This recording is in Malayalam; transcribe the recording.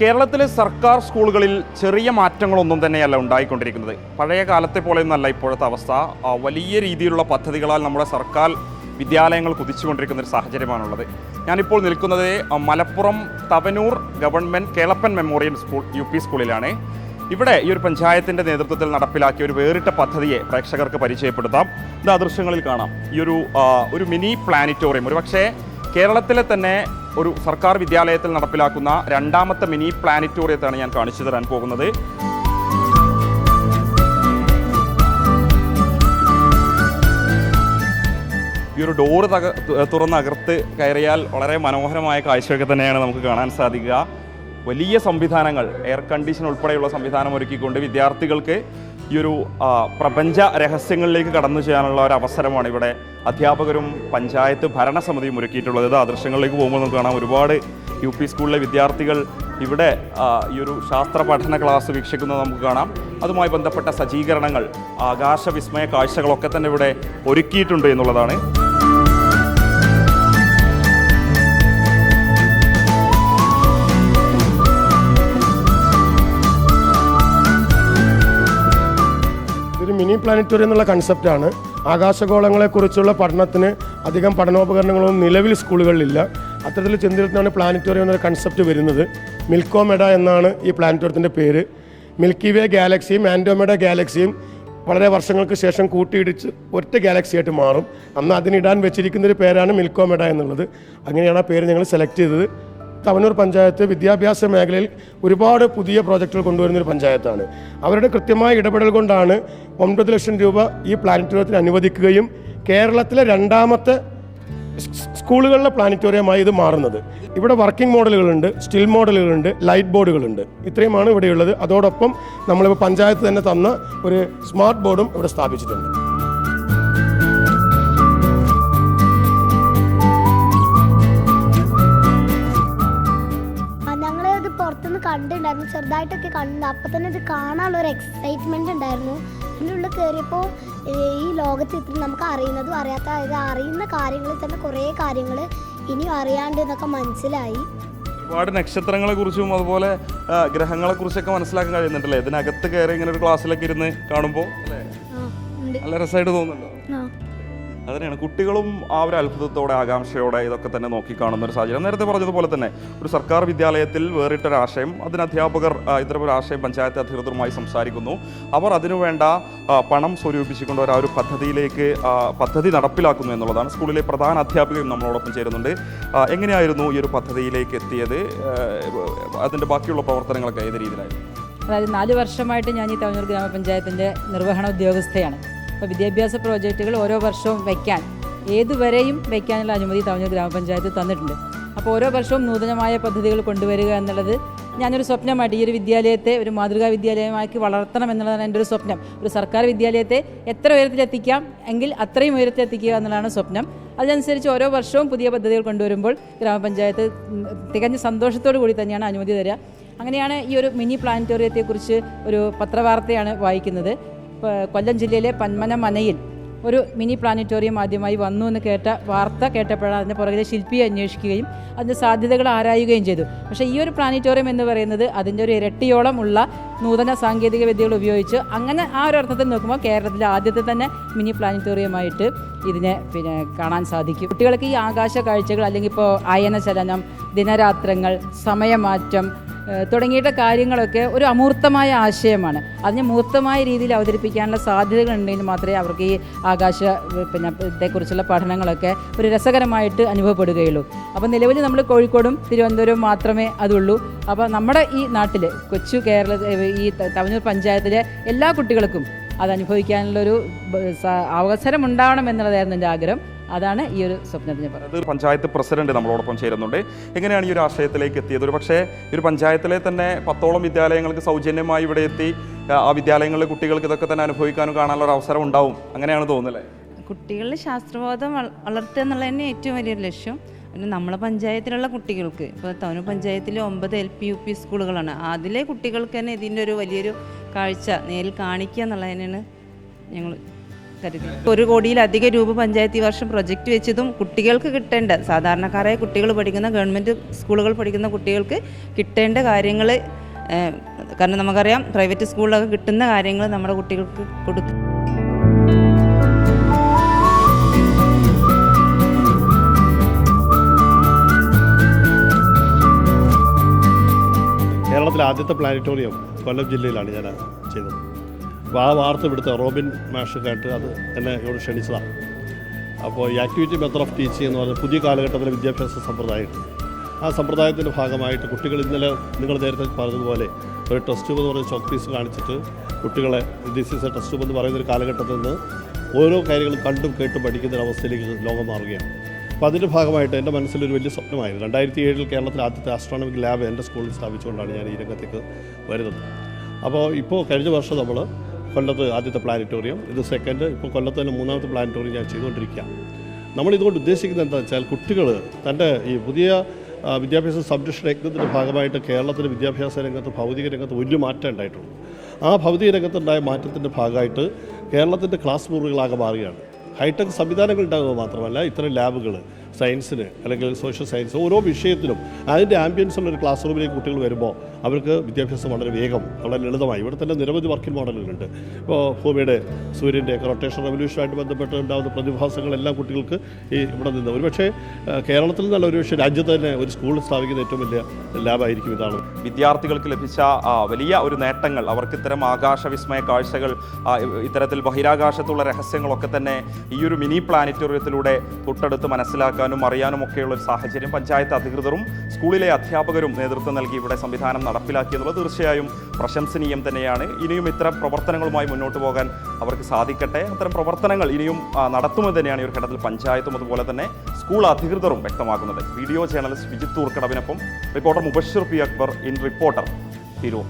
കേരളത്തിലെ സർക്കാർ സ്കൂളുകളിൽ ചെറിയ മാറ്റങ്ങളൊന്നും തന്നെയല്ല ഉണ്ടായിക്കൊണ്ടിരിക്കുന്നത്. പഴയ കാലത്തെ പോലെയൊന്നല്ല ഇപ്പോഴത്തെ അവസ്ഥ. വലിയ രീതിയിലുള്ള പദ്ധതികളാൽ നമ്മുടെ സർക്കാർ വിദ്യാലയങ്ങൾ കുതിച്ചുകൊണ്ടിരിക്കുന്ന ഒരു സാഹചര്യമാണുള്ളത്. ഞാനിപ്പോൾ നിൽക്കുന്നത് Malappuram Thavanur government Kelappan memorial school U P സ്കൂളിലാണ്. ഇവിടെ ഈ ഒരു പഞ്ചായത്തിന്റെ നേതൃത്വത്തിൽ നടപ്പിലാക്കിയ ഒരു വേറിട്ട പദ്ധതിയെ പ്രേക്ഷകർക്ക് പരിചയപ്പെടുത്താം. ഇത് ആ ദൃശ്യങ്ങളിൽ കാണാം. ഈ ഒരു ഒരു മിനി പ്ലാനറ്റോറിയം. ഒരു പക്ഷേ കേരളത്തിലെ തന്നെ ഒരു സർക്കാർ വിദ്യാലയത്തിൽ നടപ്പിലാക്കുന്ന രണ്ടാമത്തെ മിനി പ്ലാനറ്റോറിയത്താണ് ഞാൻ കാണിച്ചു തരാൻ പോകുന്നത്. ഈ ഒരു ഡോറ് തക തുറന്ന് അകർത്ത് കയറിയാൽ വളരെ മനോഹരമായ കാഴ്ചയൊക്കെ തന്നെയാണ് നമുക്ക് കാണാൻ സാധിക്കുക. വലിയ സംവിധാനങ്ങൾ എയർ കണ്ടീഷൻ ഉൾപ്പെടെയുള്ള സംവിധാനം ഒരുക്കിക്കൊണ്ട് വിദ്യാർത്ഥികൾക്ക് ഈ ഒരു പ്രപഞ്ച രഹസ്യങ്ങളിലേക്ക് കടന്നു ചെയ്യാനുള്ള ഒരു അവസരമാണ് ഇവിടെ അധ്യാപകരും പഞ്ചായത്ത് ഭരണസമിതിയും ഒരുക്കിയിട്ടുള്ളത്. ഇത് ആ ദൃശ്യങ്ങളിലേക്ക് പോകുമ്പോൾ നമുക്ക് കാണാം ഒരുപാട് യു പി സ്കൂളിലെ വിദ്യാർത്ഥികൾ ഇവിടെ ഈ ഒരു ശാസ്ത്ര പഠന ക്ലാസ് വീക്ഷിക്കുന്നത് നമുക്ക് കാണാം. അതുമായി ബന്ധപ്പെട്ട സജ്ജീകരണങ്ങൾ ആകാശവിസ്മയ കാഴ്ചകളൊക്കെ തന്നെ ഇവിടെ ഒരുക്കിയിട്ടുണ്ട് എന്നുള്ളതാണ്. ഇതൊരു മിനി പ്ലാനറ്റോറിയം എന്നുള്ള കൺസെപ്റ്റാണ് ആകാശഗോളങ്ങളെക്കുറിച്ചുള്ള പഠനത്തിന് അധികം പഠനോപകരണങ്ങളൊന്നും നിലവിൽ സ്കൂളുകളിലില്ല. അത്തരത്തിൽ ചിന്തയിലാണ് പ്ലാനറ്റോറിയം എന്നൊരു കൺസെപ്റ്റ് വരുന്നത്. മിൽക്കോമെഡ എന്നാണ് ഈ പ്ലാനറ്റോറിയത്തിന്റെ പേര്. മിൽക്കി വേ ഗാലക്സിയും ആൻഡോമെഡ ഗാലക്സിയും വളരെ വർഷങ്ങൾക്ക് ശേഷം കൂട്ടിയിടിച്ച് ഒറ്റ ഗാലക്സി ആയിട്ട് മാറും. അന്ന് അതിനിടാൻ വെച്ചിരിക്കുന്ന ഒരു പേരാണ് മിൽക്കോമെഡ എന്നുള്ളത്. അങ്ങനെയാണ് ആ പേര് ഞങ്ങൾ സെലക്ട് ചെയ്തത്. തവനൂർ പഞ്ചായത്ത് വിദ്യാഭ്യാസ മേഖലയിൽ ഒരുപാട് പുതിയ പ്രോജക്റ്റുകൾ കൊണ്ടുവരുന്ന ഒരു പഞ്ചായത്താണ്. അവരുടെ കൃത്യമായ ഇടപെടൽ കൊണ്ടാണ് ഒൻപത് ലക്ഷം രൂപ ഈ പ്ലാനറ്റോറിയത്തിന് അനുവദിക്കുകയും കേരളത്തിലെ രണ്ടാമത്തെ സ്കൂളുകളിലെ പ്ലാനറ്റോറിയമായി ഇത് മാറുന്നത്. ഇവിടെ വർക്കിംഗ് മോഡലുകളുണ്ട് സ്റ്റിൽ മോഡലുകളുണ്ട് ലൈറ്റ് ബോർഡുകളുണ്ട്. ഇത്രയുമാണ് ഇവിടെയുള്ളത്. അതോടൊപ്പം നമ്മളിപ്പോൾ പഞ്ചായത്ത് തന്നെ തന്ന ഒരു സ്മാർട്ട് ബോർഡും ഇവിടെ സ്ഥാപിച്ചിട്ടുണ്ട്. പുറത്തുനിന്ന് കണ്ടിട്ടുണ്ടായിരുന്നു. ചെറുതായിട്ടൊക്കെ കണ്ടു അപ്പം തന്നെ ഇത് കാണാനുള്ള ഒരു എക്സൈറ്റ്മെന്റ് ഉണ്ടായിരുന്നു. അതിന്റെ ഉള്ളിൽ കയറിയപ്പോൾ ഈ ലോകത്ത് ഇത്ര നമുക്ക് അറിയുന്നതും അറിയാത്ത ഇത് അറിയുന്ന കാര്യങ്ങളിൽ തന്നെ കുറേ കാര്യങ്ങൾ ഇനിയും അറിയാണ്ട് എന്നൊക്കെ മനസ്സിലായി. ഒരുപാട് നക്ഷത്രങ്ങളെ കുറിച്ചും അതുപോലെ ഗ്രഹങ്ങളെ കുറിച്ചൊക്കെ മനസ്സിലാക്കാൻ കഴിയുന്നുണ്ടല്ലേ? ഇതിനകത്ത് കയറി ഇങ്ങനെ ഒരു ക്ലാസ്സിലൊക്കെ ഇരുന്ന് കാണുമ്പോൾ അല്ലേ? നല്ല രസമായിട്ട് തോന്നുന്നുണ്ടോ? ആ അതിനാണ് കുട്ടികളും ആ ഒരു അത്ഭുതത്തോടെ ആകാംക്ഷയോടെ ഇതൊക്കെ തന്നെ നോക്കിക്കാണുന്ന ഒരു സാഹചര്യം. നേരത്തെ പറഞ്ഞതുപോലെ തന്നെ ഒരു സർക്കാർ വിദ്യാലയത്തിൽ വേറിട്ടൊരാശയം അതിന് അധ്യാപകർ ആ, ഇത്തരം ഒരു ആശയം പഞ്ചായത്ത് അധികൃതരുമായി സംസാരിക്കുന്നു. അവർ അതിനുവേണ്ട പണം സ്വരൂപിച്ചുകൊണ്ട് ഒരു ആ ഒരു പദ്ധതിയിലേക്ക് പദ്ധതി നടപ്പിലാക്കുന്നു എന്നുള്ളതാണ് സ്കൂളിലെ പ്രധാന അധ്യാപികയും നമ്മളോടൊപ്പം ചേരുന്നുണ്ട്. എങ്ങനെയായിരുന്നു ഈ ഒരു പദ്ധതിയിലേക്ക് എത്തിയത്? അതിന്റെ ബാക്കിയുള്ള പ്രവർത്തനങ്ങളൊക്കെ ഏത് രീതിയിലായിരുന്നു? അതായത് നാല് വർഷമായിട്ട് ഞാൻ ഈ തവനൂർ ഗ്രാമപഞ്ചായത്തിന്റെ നിർവഹണ ഉദ്യോഗസ്ഥയാണ്. അപ്പോൾ വിദ്യാഭ്യാസ പ്രോജക്റ്റുകൾ ഓരോ വർഷവും വയ്ക്കാൻ ഏതുവരെയും വയ്ക്കാനുള്ള അനുമതി തവഞ്ഞൂർ ഗ്രാമപഞ്ചായത്ത് തന്നിട്ടുണ്ട്. അപ്പോൾ ഓരോ വർഷവും നൂതനമായ പദ്ധതികൾ കൊണ്ടുവരിക എന്നുള്ളത് ഞാനൊരു സ്വപ്നമായിട്ട് ഈ ഒരു വിദ്യാലയത്തെ ഒരു മാതൃകാ വിദ്യാലയമാക്കി വളർത്തണം എന്നുള്ളതാണ് എന്റെ ഒരു സ്വപ്നം. ഒരു സർക്കാർ വിദ്യാലയത്തെ എത്ര ഉയരത്തിലെത്തിക്കാം എങ്കിൽ അത്രയും ഉയരത്തിലെത്തിക്കുക എന്നുള്ളതാണ് സ്വപ്നം. അതിനനുസരിച്ച് ഓരോ വർഷവും പുതിയ പദ്ധതികൾ കൊണ്ടുവരുമ്പോൾ ഗ്രാമപഞ്ചായത്ത് തികഞ്ഞ സന്തോഷത്തോടു കൂടി തന്നെയാണ് അനുമതി തരിക. അങ്ങനെയാണ് ഈ ഒരു മിനി പ്ലാനറ്റോറിയത്തെക്കുറിച്ച് ഒരു പത്രവാർത്തയാണ് വായിക്കുന്നത്. കൊല്ലം ജില്ലയിലെ പന്മന മനയിൽ ഒരു മിനി പ്ലാനറ്റോറിയം ആദ്യമായി വന്നു എന്ന് കേട്ട വാർത്ത കേട്ടപ്പോഴാണ് അതിന്റെ പുറകിലെ ശില്പിയെ അന്വേഷിക്കുകയും അതിന്റെ സാധ്യതകൾ ആരായുകയും ചെയ്തു. പക്ഷേ ഈ ഒരു പ്ലാനറ്റോറിയം എന്ന് പറയുന്നത് അതിന്റെ ഒരു ഇരട്ടിയോളം ഉള്ള നൂതന സാങ്കേതിക വിദ്യകൾ ഉപയോഗിച്ച് അങ്ങനെ ആ ഒരു അർത്ഥത്തിൽ നോക്കുമ്പോൾ കേരളത്തിലെ ആദ്യത്തെ തന്നെ മിനി പ്ലാനറ്റോറിയമായിട്ട് ഇതിനെ പിന്നെ കാണാൻ സാധിക്കും. കുട്ടികൾക്ക് ഈ ആകാശ കാഴ്ചകൾ അല്ലെങ്കിൽ ഇപ്പോൾ അയനചലനം ദിനരാത്രങ്ങൾ സമയമാറ്റം തുടങ്ങിയിട്ട് കാര്യങ്ങളൊക്കെ ഒരു അമൂർത്തമായ ആശയമാണ്. അതിനെ മൂർത്തമായ രീതിയിൽ അവതരിപ്പിക്കാനുള്ള സാധ്യതകൾ ഉണ്ടെങ്കിൽ മാത്രമേ അവർക്ക് ഈ ആകാശ പിന്നെ ഇതേക്കുറിച്ചുള്ള പഠനങ്ങളൊക്കെ ഒരു രസകരമായിട്ട് അനുഭവപ്പെടുകയുള്ളൂ. അപ്പോൾ നിലവിൽ നമ്മൾ കോഴിക്കോടും തിരുവനന്തപുരവും മാത്രമേ അതുള്ളൂ. അപ്പോൾ നമ്മുടെ ഈ നാട്ടിൽ കൊച്ചു കേരള ഈ തവനൂർ പഞ്ചായത്തിലെ എല്ലാ കുട്ടികൾക്കും അത് അനുഭവിക്കാനുള്ളൊരു അവസരം ഉണ്ടാവണം എന്നുള്ളതായിരുന്നു എന്റെ ആഗ്രഹം. അതാണ് ഈ ഒരു സ്വപ്നത്തിന് പറയുന്നത്. ഒരു പഞ്ചായത്ത് പ്രസിഡന്റ് നമ്മളോടൊപ്പം ചേരുന്നുണ്ട്. എങ്ങനെയാണ് ഈ ഒരു ആശയത്തിലേക്ക് എത്തിയത്? ഒരു പക്ഷേ ഈ ഒരു പഞ്ചായത്തിലെ തന്നെ പത്തോളം വിദ്യാലയങ്ങൾക്ക് സൗജന്യമായി ഇവിടെ എത്തി ആ, വിദ്യാലയങ്ങളിലെ കുട്ടികൾക്ക് ഇതൊക്കെ തന്നെ അനുഭവിക്കാനും കാണാനുള്ള ഒരു അവസരം ഉണ്ടാവും. അങ്ങനെയാണ് തോന്നുന്നത് കുട്ടികളിൽ ശാസ്ത്രബോധം വള- വളർത്തുക എന്നുള്ളത് തന്നെ ഏറ്റവും വലിയൊരു ലക്ഷ്യം. പിന്നെ നമ്മളെ പഞ്ചായത്തിലുള്ള കുട്ടികൾക്ക് ഇപ്പോൾ തവനൂർ പഞ്ചായത്തിൽ ഒമ്പത് എൽ പി യു പി സ്കൂളുകളാണ്. അതിലെ കുട്ടികൾക്ക് തന്നെ ഇതിന്റെ ഒരു വലിയൊരു കാഴ്ച നേരിൽ കാണിക്കുക എന്നുള്ളതിനാണ് ഞങ്ങൾ കരുതി. ഒരു കോടിയിലധികം രൂപ പഞ്ചായത്ത് ഈ വർഷം പ്രൊജക്റ്റ് വെച്ചതും കുട്ടികൾക്ക് കിട്ടേണ്ട സാധാരണക്കാരായ കുട്ടികൾ പഠിക്കുന്ന ഗവൺമെന്റ് സ്കൂളുകൾ പഠിക്കുന്ന കുട്ടികൾക്ക് കിട്ടേണ്ട കാര്യങ്ങൾ കാരണം നമുക്കറിയാം പ്രൈവറ്റ് സ്കൂളിലൊക്കെ കിട്ടുന്ന കാര്യങ്ങൾ നമ്മുടെ കുട്ടികൾക്ക് കൊടുത്തു കേരളത്തിലെ ആദ്യത്തെ പ്ലാനറ്റോറിയം കൊല്ലം ജില്ലയിലാണ് ഞാൻ ചെയ്തത്. അപ്പോൾ ആ വാർത്ത ഇവിടുത്തെ റോബിൻ മാഷ് കേട്ട് അത് എന്നെ ഇവിടെ ക്ഷണിച്ചതാണ് അപ്പോൾ ഈ ആക്ടിവിറ്റി മെത്തഡ് ഓഫ് ടീച്ചിങ് എന്ന് പറഞ്ഞ പുതിയ കാലഘട്ടത്തിലെ വിദ്യാഭ്യാസ സമ്പ്രദായമുണ്ട് ആ സമ്പ്രദായത്തിന്റെ ഭാഗമായിട്ട് കുട്ടികൾ ഇന്നലെ നിങ്ങൾ നേരത്തെ പറഞ്ഞതുപോലെ ഒരു ടെസ്റ്റ് എന്ന് പറഞ്ഞ ചോക്ക് പീസ് കാണിച്ചിട്ട് കുട്ടികളെ ദിസ് ഈസ് എ ടെസ്റ്റ് എന്ന് പറയുന്ന ഒരു കാലഘട്ടത്തിൽ നിന്ന് ഓരോ കാര്യങ്ങളും കണ്ടും കേട്ടും പഠിക്കുന്ന ഒരു അവസ്ഥയിലേക്ക് ലോകം മാറുകയാണ്. അപ്പോൾ അതിന്റെ ഭാഗമായിട്ട് എന്റെ മനസ്സിലൊരു വലിയ സ്വപ്നമായിരുന്നു. രണ്ടായിരത്തി ഏഴിൽ കേരളത്തിലെ ആദ്യത്തെ ആസ്ട്രോണമിക് ലാബ് എന്റെ സ്കൂളിൽ സ്ഥാപിച്ചുകൊണ്ടാണ് ഞാൻ ഈ രംഗത്തേക്ക് വരുന്നത്. അപ്പോൾ ഇപ്പോൾ കഴിഞ്ഞ വർഷം നമ്മൾ കൊല്ലത്ത് ആദ്യത്തെ പ്ലാനറ്റോറിയം ഇത് സെക്കൻഡ് ഇപ്പോൾ കൊല്ലത്ത് തന്നെ മൂന്നാമത്തെ പ്ലാനറ്റോറിയം ഞാൻ ചെയ്തുകൊണ്ടിരിക്കുകയാണ് നമ്മൾ ഇതുകൊണ്ട് ഉദ്ദേശിക്കുന്നത് എന്താണെന്ന് വെച്ചാൽ കുട്ടികൾ തന്റെ ഈ പുതിയ വിദ്യാഭ്യാസ സംരക്ഷണ യജ്ഞത്തിന്റെ ഭാഗമായിട്ട് കേരളത്തിലെ വിദ്യാഭ്യാസ രംഗത്ത് ഭൗതിക രംഗത്ത് വലിയ മാറ്റം ഉണ്ടായിട്ടുള്ളൂ ആ ഭൗതിക രംഗത്തുണ്ടായ മാറ്റത്തിന്റെ ഭാഗമായിട്ട് കേരളത്തിന്റെ ക്ലാസ് മുറികളാകെ മാറുകയാണ്. ഹൈടെക് സംവിധാനങ്ങൾ ഉണ്ടാകുക മാത്രമല്ല ഇത്തരം ലാബുകൾ സയൻസിന് അല്ലെങ്കിൽ സോഷ്യൽ സയൻസ് ഓരോ വിഷയത്തിലും അതിന്റെ ആംബിയൻസ് ഒരു ക്ലാസ് റൂമിലേക്ക് കുട്ടികൾ വരുമ്പോൾ അവർക്ക് വിദ്യാഭ്യാസം വളരെ വേഗം വളരെ ലളിതമായി. ഇവിടെ തന്നെ നിരവധി വർക്കിംഗ് മോഡലുകളുണ്ട് ഇപ്പോൾ ഭൂമിയുടെ സൂര്യന്റെ റൊട്ടേഷൻ റവല്യൂഷനുമായിട്ട് ബന്ധപ്പെട്ട് ഉണ്ടാകുന്ന പ്രതിഭാസങ്ങളെല്ലാം കുട്ടികൾക്ക് ഈ ഇവിടെ നിന്ന് ഒരുപക്ഷേ കേരളത്തിൽ നിന്നല്ല ഒരുപക്ഷെ രാജ്യത്ത് തന്നെ ഒരു സ്കൂൾ സ്ഥാപിക്കുന്ന ഏറ്റവും വലിയ ലാഭമായിരിക്കും ഇതാണ്. വിദ്യാർത്ഥികൾക്ക് ലഭിച്ച വലിയ ഒരു നേട്ടങ്ങൾ അവർക്ക് ഇത്തരം ആകാശ വിസ്മയ കാഴ്ചകൾ ഇത്തരത്തിൽ ബഹിരാകാശത്തുള്ള രഹസ്യങ്ങളൊക്കെ തന്നെ ഈ ഒരു മിനി പ്ലാനറ്റോറിയത്തിലൂടെ തൊട്ടടുത്ത് മനസ്സിലാക്കാനും അറിയാനും ഒക്കെയുള്ള ഒരു സാഹചര്യം പഞ്ചായത്ത് അധികൃതരും സ്കൂളിലെ അധ്യാപകരും നേതൃത്വം നൽകി ഇവിടെ സംവിധാനം നടപ്പിലാക്കി എന്നുള്ളത് തീർച്ചയായും പ്രശംസനീയം തന്നെയാണ്. ഇനിയും ഇത്തരം പ്രവർത്തനങ്ങളുമായി മുന്നോട്ട് പോകാൻ അവർക്ക് സാധിക്കട്ടെ. അത്തരം പ്രവർത്തനങ്ങൾ ഇനിയും നടത്തുമെന്ന് തന്നെയാണ് ഈ ഒരു ഘട്ടത്തിൽ പഞ്ചായത്തും അതുപോലെ തന്നെ സ്കൂൾ അധികൃതരും വ്യക്തമാക്കുന്നത്. Video journalist Vijith തൂർക്കടവിനൊപ്പം reporter Mubashir P Akbar in reporter Tirur.